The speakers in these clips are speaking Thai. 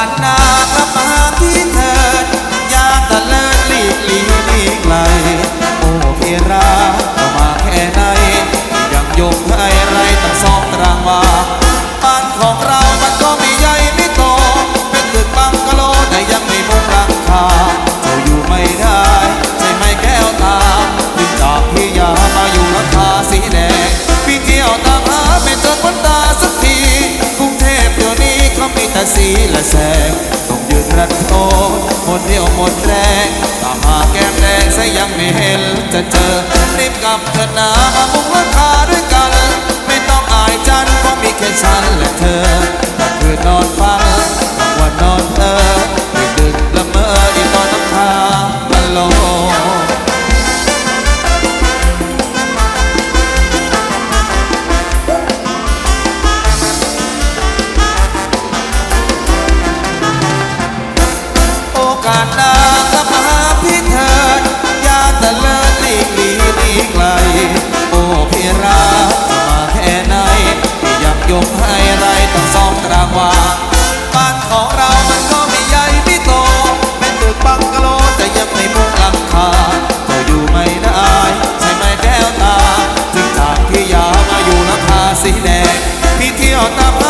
าสหน้า แต่สีและแสงต้องยืนรันโตหมดเรี่ยวหมดแรงตามหาแก้มแดงซะยังไม่เห็นจะเจอรีบกลับเถอะนะาสหน้ากลับมาหาพี่เถิดอย่าตะเลิดหลีกหลีกหลีกไกล โอ้พี่รักมาแค่ไหนพี่อยากยกให้ไรตั้งสองตารางวาบ้านของเรามันก็ไม่ใหญ่ไม่โต เป็นตึกบังกะโลแต่ยังไม่มุงหลังคาก็อยู่ไม่ได้ใช่ไหมแก้วตา ถึงจากพี่ยามาอยู่ราคาสีแดงพี่เที่ยวตาม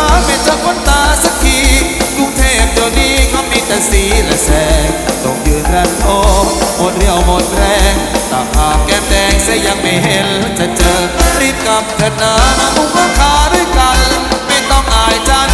สีและแสงต้องยืนรันโอหมดเรียวหมดแรงตาหากแก้มแดงเสียยังไม่เห็นจะเจอรีบกับเถินะมุ่งว่าขาด้วยกัน ไม่ต้องอายจัน